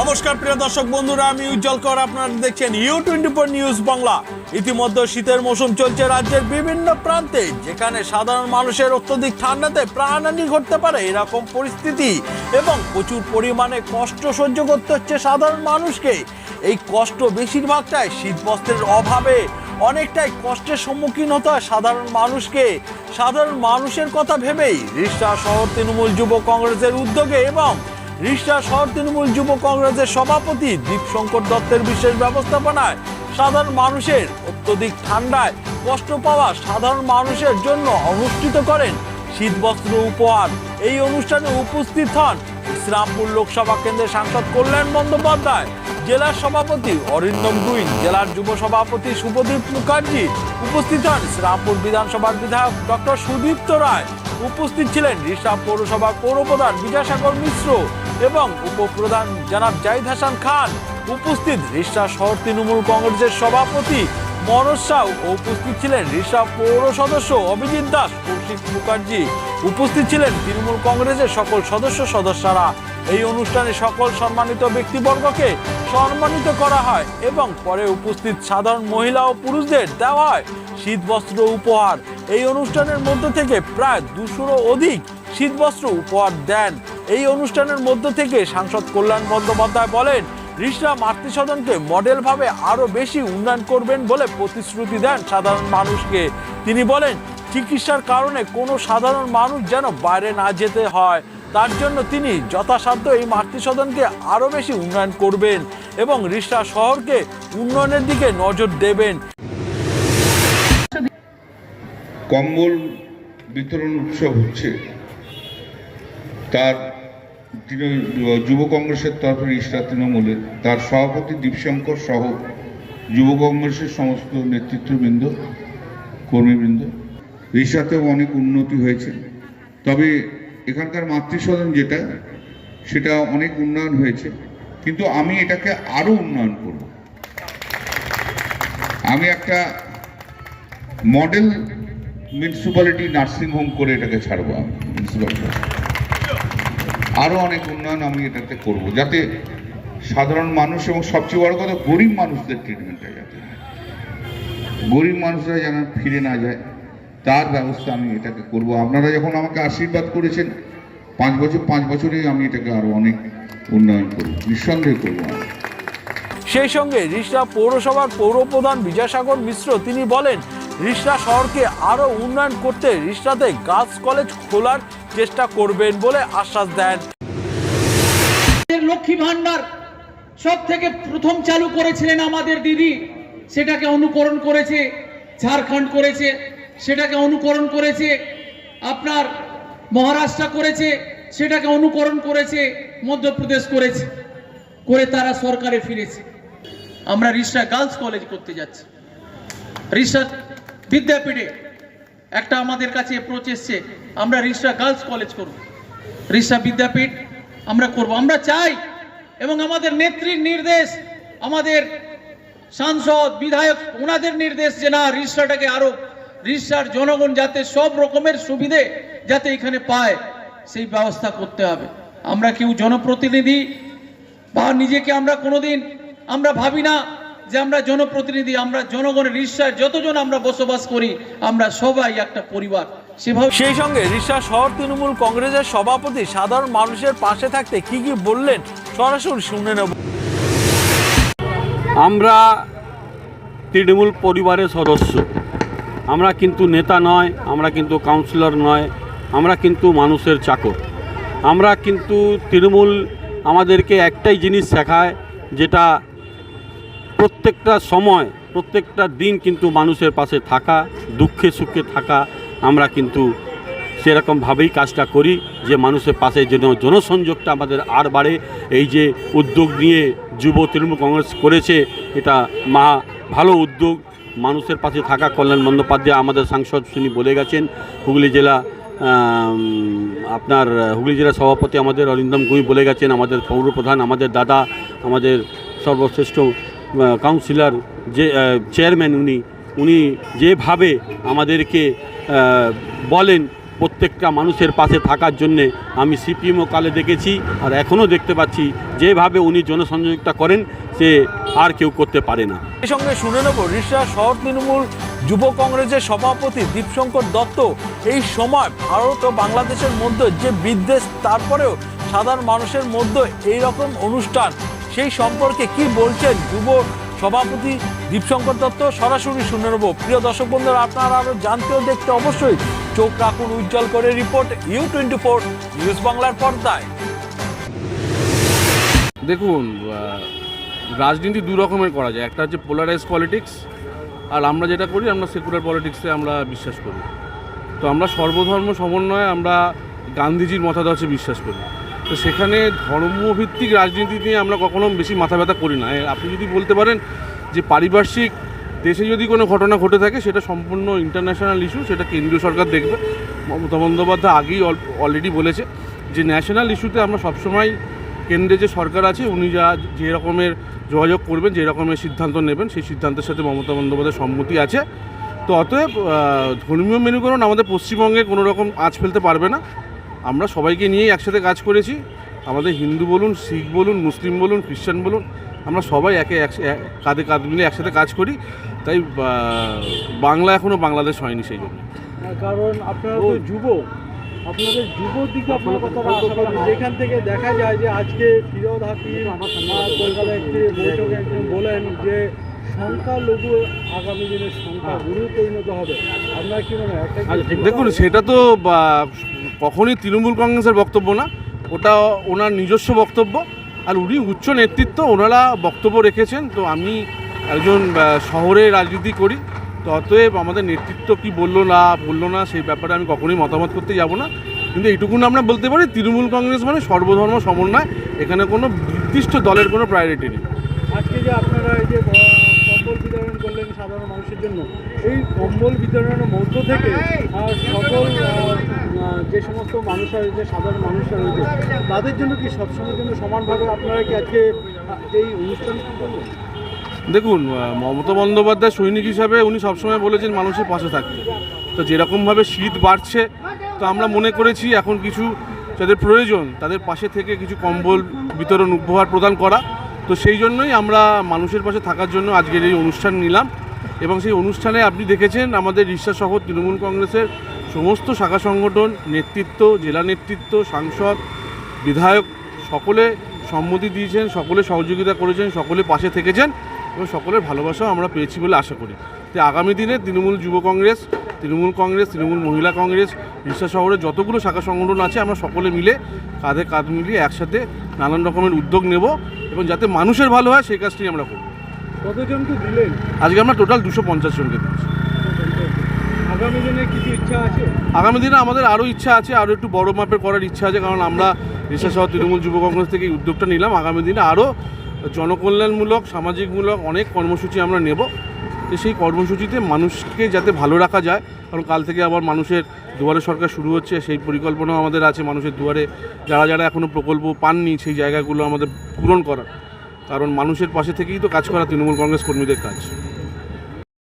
নমস্কার, প্রিয় দর্শক বন্ধুরা, আমি উজ্জ্বল কর। আপনারা দেখছেন U twenty four News Bangla ইতিমধ্যে শীতের মৌসুম চলছে রাজ্যের বিভিন্ন প্রান্তে, যেখানে সাধারণ মানুষের অত্যধিক ঠান্ডাতে প্রাণহানি ঘটতে পারে এরকম পরিস্থিতি এবং প্রচুর পরিমাণে কষ্ট সহ্য করতে হচ্ছে সাধারণ মানুষকে। এই কষ্ট বেশিরভাগটাই শীত বস্ত্রের অভাবে, অনেকটাই কষ্টের সম্মুখীন হতে হয় সাধারণ মানুষকে। সাধারণ মানুষের কথা ভেবেই রিষ্টা শহর তৃণমূল যুব কংগ্রেসের উদ্যোগে এবং রিষ্টা শহর তৃণমূল যুব কংগ্রেসের সভাপতি দীপশঙ্কর দত্তের বিশেষ ব্যবস্থাপনায় সাধারণ মানুষের অত্যধিক ঠান্ডায় কষ্ট পাওয়া সাধারণ মানুষের জন্য অনুষ্ঠিত করেন শীতবস্ত্র উপহার। এই অনুষ্ঠানে উপস্থিত হন ইসলামপুর লোকসভা কেন্দ্রের সাংসদ কল্যাণ বন্দ্যোপাধ্যায় জেলার সভাপতি অরিন্দম গুইন, জেলার যুব সভাপতি শুভদীপ মুখার্জি, উপস্থিত হন শ্রীরামপুর বিধানসভার বিধায়ক ডক্টর সুদীপ্ত রায়। উপস্থিত ছিলেন রিষা পৌরসভা পৌরপ্রধান বিদ্যাসাগর মিশ্র এবং উপপ্রধান জানাব জাহিদ হাসান খান। উপস্থিত রিষা শহর তৃণমূল কংগ্রেসের সভাপতি মনোজ সাউ উপস্থিত ছিলেন রিষা পৌর সদস্য অভিজিৎ দাস কৌশিক মুখার্জি। উপস্থিত ছিলেন তৃণমূল কংগ্রেসের সকল সদস্য সদস্যরা। এই অনুষ্ঠানে সকল সম্মানিত ব্যক্তিবর্গকে সম্মানিত করা হয় এবং পরে উপস্থিত সাধারণ মহিলা ও পুরুষদের দেওয়া হয় শীতবস্ত্র উপহার। এই অনুষ্ঠানের মধ্য থেকে প্রায় দুশোরও অধিক শীতবস্ত্র উপহার দেন। এই অনুষ্ঠানের মধ্য থেকে সাংসদ কল্যাণ বন্দ্যোপাধ্যায় বলেন, রিসরা মাতৃসদনকে মডেলভাবে আরও বেশি উন্নয়ন করবেন বলে প্রতিশ্রুতি দেন সাধারণ মানুষকে। তিনি বলেন, চিকিৎসার কারণে কোনো সাধারণ মানুষ যেন বাইরে না যেতে হয়। তার জন্য তিনি যথাসাধ্য এই মাতৃসদনকে আরও বেশি উন্নয়ন করবেন এবং রিসরা শহরকে উন্নয়নের দিকে নজর দেবেন। কম্বল বিতরণ উৎসব হচ্ছে। তার যুব কংগ্রেসের তরফে ইস্টা তৃণমূলের, তার সভাপতি দীপশঙ্কর সহ যুব কংগ্রেসের সমস্ত নেতৃত্ববৃন্দ, কর্মীবৃন্দ। রিসাতেও অনেক উন্নতি হয়েছে। তবে এখানকার মাতৃসদন যেটা, সেটা অনেক উন্নয়ন হয়েছে। কিন্তু আমি এটাকে আরও উন্নয়ন করব। আমি একটা মডেল মিউনিসিপ্যালিটি নার্সিং হোম করে এটাকে ছাড়বো আমি মিউনিসিপ্যালিটি আরও অনেক উন্নয়ন আমি এটাতে করব, যাতে সাধারণ মানুষ এবং সবচেয়ে বড় কথা গরিব মানুষদের ট্রিটমেন্টটা যাতে গরিব মানুষরা যেন ফিরে না যায়, তার ব্যবস্থা আমি এটাকে করব। আপনারা যখন আমাকে আশীর্বাদ করেছেন, পাঁচ বছর, পাঁচ বছরেই আমি এটাকে আরও অনেক উন্নয়ন করব, নিঃসন্দেহে করব সেই সঙ্গে রিষড়া পৌরসভার পৌরপ্রধান বিজয়সাগর মিশ্র, তিনি বলেন রিষড়া শহরকে আরও উন্নয়ন করতে রিষড়াতে গার্লস কলেজ খোলার চেষ্টা করবেন বলে আশ্বাস দেন। লক্ষ্মী ভান্ডার সব থেকে প্রথম চালু করেছিলেন আমাদের দিদি। সেটাকে অনুকরণ করেছে, ঝাড়খণ্ড করেছে, সেটাকে অনুকরণ করেছে, আপনার মহারাষ্ট্র করেছে, সেটাকে অনুকরণ করেছে, মধ্যপ্রদেশ করেছে, করে তারা সরকারে ফিরেছে। আমরা রিসরা গার্লস কলেজ করতে যাচ্ছি। রিসরা বিদ্যাপীঠে একটা আমাদের কাছে অ্যাপ্রোচ এসছে, আমরা রিসরা গার্লস কলেজ করব। রিসা বিদ্যাপীঠ আমরা করব। আমরা চাই এবং আমাদের নেত্রীর নির্দেশ, আমাদের সাংসদ, বিধায়ক, ওনাদের নির্দেশ যে না রিসরাটাকে আরও, রিসার জনগণ যাতে সব রকমের সুবিধে যাতে এখানে পায়, সেই ব্যবস্থা করতে হবে। আমরা কেউ জনপ্রতিনিধি বা নিজেকে আমরা কোনোদিন আমরা ভাবি না যে আমরা জনপ্রতিনিধি আমরা জনগণের রিসার যতজন আমরা বসবাস করি আমরা সবাই একটা পরিবার। সেভাবে সেই সঙ্গে রিষড়া শহর তৃণমূল কংগ্রেসের সভাপতি সাধারণ মানুষের পাশে থাকতে কি কি বললেন সরাসরি শুনে নেব। আমরা তৃণমূল পরিবারের সদস্য। আমরা কিন্তু নেতা নয় আমরা কিন্তু কাউন্সিলর নয় আমরা কিন্তু মানুষের চাকর। আমরা কিন্তু তৃণমূল আমাদেরকে একটাই জিনিস শেখায় যেটা প্রত্যেকটা সময়, প্রত্যেকটা দিন কিন্তু মানুষের পাশে থাকা, দুঃখে সুখে থাকা, আমরা কিন্তু সেরকমভাবেই কাজটা করি যে মানুষের পাশে যেন জনসংযোগটা আমাদের আর বাড়ে। এই যে উদ্যোগ নিয়ে যুব তৃণমূল কংগ্রেস করেছে, এটা মা ভালো উদ্যোগ। মানুষের পাশে থাকা কল্যাণ বন্দ্যোপাধ্যায়, আমাদের সাংসদ তিনি বলে গেছেন, হুগলি জেলা আপনার হুগলি জেলা সভাপতি আমাদের অরিন্দম গুই বলে গেছেন, আমাদের পৌরপ্রধান, আমাদের দাদা, আমাদের সর্বশ্রেষ্ঠ কাউন্সিলর যে চেয়ারম্যান উনি উনি যেভাবে আমাদেরকে বলেন প্রত্যেকটা মানুষের পাশে থাকার জন্যে, আমি সিপিএমও কালে দেখেছি আর এখনও দেখতে পাচ্ছি যেভাবে উনি জনসংযোগটা করেন, সে আর কেউ করতে পারে না। এই সঙ্গে শুনে নেব, রিসা শহর তৃণমূল যুব কংগ্রেসের সভাপতি দীপশঙ্কর দত্ত, এই সময় ভারত ও বাংলাদেশের মধ্যে যে বিদ্বেষ, তারপরেও সাধারণ মানুষের মধ্যে এই রকম অনুষ্ঠান। সেই সম্পর্কে কি বলছেন যুব সভাপতি দীপশঙ্কর দত্ত? সরাসরি শুনে নেব। প্রিয় দর্শক বন্ধুরা, আপনারা আরও জানতে ও দেখতে অবশ্যই চোখ রাখুন উজ্জ্বল করে report U twenty four News বাংলার পর্দায়। দেখুন রাজনীতি দু রকমের করা যায়। একটা হচ্ছে পোলারাইজ পলিটিক্স আর আমরা যেটা করি, আমরা সেকুলার পলিটিক্সে আমরা বিশ্বাস করি। তো আমরা সর্বধর্ম সমন্বয়ে আমরা গান্ধীজির মতাদর্শে বিশ্বাস করি। তো সেখানে ধর্মভিত্তিক রাজনীতি নিয়ে আমরা কখনো বেশি মাথা ব্যথা করি না। আপনি যদি বলতে পারেন যে পারিপার্শ্বিক দেশে যদি কোনো ঘটনা ঘটে থাকে, সেটা সম্পূর্ণ ইন্টারন্যাশনাল ইস্যু সেটা কেন্দ্রীয় সরকার দেখবে। মমতা বন্দ্যোপাধ্যায় আগেই অলরেডি বলেছে যে ন্যাশনাল ইস্যুতে আমরা সবসময় কেন্দ্রে যে সরকার আছে, উনি যা, যে রকমের যোগাযোগ করবেন, যে রকমের সিদ্ধান্ত নেবেন, সেই সিদ্ধান্তের সাথে মমতা বন্দ্যোপাধ্যায়ের সম্মতি আছে। তো অতএব ধর্মীয় মেনুকরণ আমাদের পশ্চিমবঙ্গে কোনো রকম আঁচ ফেলতে পারবে না। আমরা সবাইকে নিয়েই একসাথে কাজ করেছি। আমাদের হিন্দু বলুন শিখ বলুন মুসলিম বলুন খ্রিস্টান বলুন আমরা সবাই একে কাঁধে কাঁধ মিলে একসাথে কাজ করি। তাই বাংলা এখনও বাংলাদেশ হয়নি সেই জন্য। কারণ আপনারা তো যুব। আপনাদের যুবর দিকে আপনার কতটা আশাবাদী? যেখান থেকে দেখা যায় যে আজকে ফিরোজ হাকিম কলকাতায় একটি বৈঠকে একজন বলেন যে সংখ্যালঘু আগামী দিনে সংখ্যা গুরু পরিণত হবে। আপনার কি মনে হয়? দেখুন সেটা তো বা, কখনই তৃণমূল কংগ্রেসের বক্তব্য না। ওটা ওনার নিজস্ব বক্তব্য। আর উনি উচ্চ নেতৃত্ব, ওনারা বক্তব্য রেখেছেন। তো আমি একজন শহরে রাজনীতি করি। তো অতএব আমাদের নেতৃত্ব কি বলল না বলল না, সেই ব্যাপারে আমি কখনোই মতামত করতে যাব না। কিন্তু এইটুকুন আমরা বলতে পারি, তৃণমূল কংগ্রেস মানে সর্বধর্ম সমন্বয়। এখানে কোনো নির্দিষ্ট দলের কোনো প্রায়োরিটি নেই। আজকে যে আপনারা এই যে করলেন সাধারণ মানুষের জন্য। এই কম্বল বিতরণের মধ্য থেকে সকল যে সমস্ত মানুষ রয়েছে সাধারণ মানুষরা রয়েছে, তাদের জন্য কি সবসময়ের জন্য সমানভাবে আপনারা কি আজকে এই অনুষ্ঠান করবেন দেখুন মমতা বন্দ্যোপাধ্যায় সৈনিক হিসাবে উনি সবসময় বলেছেন মানুষের পাশে থাকতে। তো যেরকমভাবে শীত বাড়ছে, তো আমরা মনে করেছি এখন কিছু, যাদের প্রয়োজন, তাদের পাশে থেকে কিছু কম্বল বিতরণ, উপহার প্রদান করা। তো সেই জন্যই আমরা মানুষের পাশে থাকার জন্য আজকের এই অনুষ্ঠান নিলাম। এবং সেই অনুষ্ঠানে আপনি দেখেছেন আমাদের রিক্সাসহ তৃণমূল কংগ্রেসের সমস্ত শাখা সংগঠন, নেতৃত্ব, জেলা নেতৃত্ব, সাংসদ, বিধায়ক সকলে সম্মতি দিয়েছেন, সকলে সহযোগিতা করেছেন, সকলে পাশে থেকেছেন এবং সকলের ভালোবাসাও আমরা পেয়েছি বলে আশা করি। আগামী দিনে তৃণমূল যুব কংগ্রেস তৃণমূল কংগ্রেস তৃণমূল মহিলা কংগ্রেস রিক্সা শহরে যতগুলো শাখা সংগঠন আছে আমরা সকলে মিলে কাঁধে কাঁধ মিলিয়ে একসাথে নানান রকমের উদ্যোগ নেব এবং যাতে মানুষের ভালো হয় সেই কাজটি আমরা করব। কতজনকে দিলেন? আজকে আমরা টোটাল দুশো পঞ্চাশ জনকে দিচ্ছি আগামী দিনে কিছু ইচ্ছা আছে? আগামী দিনে আমাদের আরও ইচ্ছা আছে আরও একটু বড় মাপের করার ইচ্ছা আছে কারণ আমরা রিক্সা সহ তৃণমূল যুব কংগ্রেস থেকে এই উদ্যোগটা নিলাম। আগামী দিনে আরও জনকল্যাণমূলক সামাজিকমূলক অনেক কর্মসূচি আমরা নেব। সেই কর্মসূচিতে মানুষকে যাতে ভালো রাখা যায়, কারণ কাল থেকে আবার মানুষের দুয়ারে সরকার শুরু হচ্ছে, সেই পরিকল্পনাও আমাদের আছে মানুষের দুয়ারে। যারা যারা এখনও প্রকল্প পাননি, সেই জায়গাগুলো আমাদের পূরণ করার। কারণ মানুষের পাশে থেকেই তো কাজ করা তৃণমূল কংগ্রেস কর্মীদের কাজ।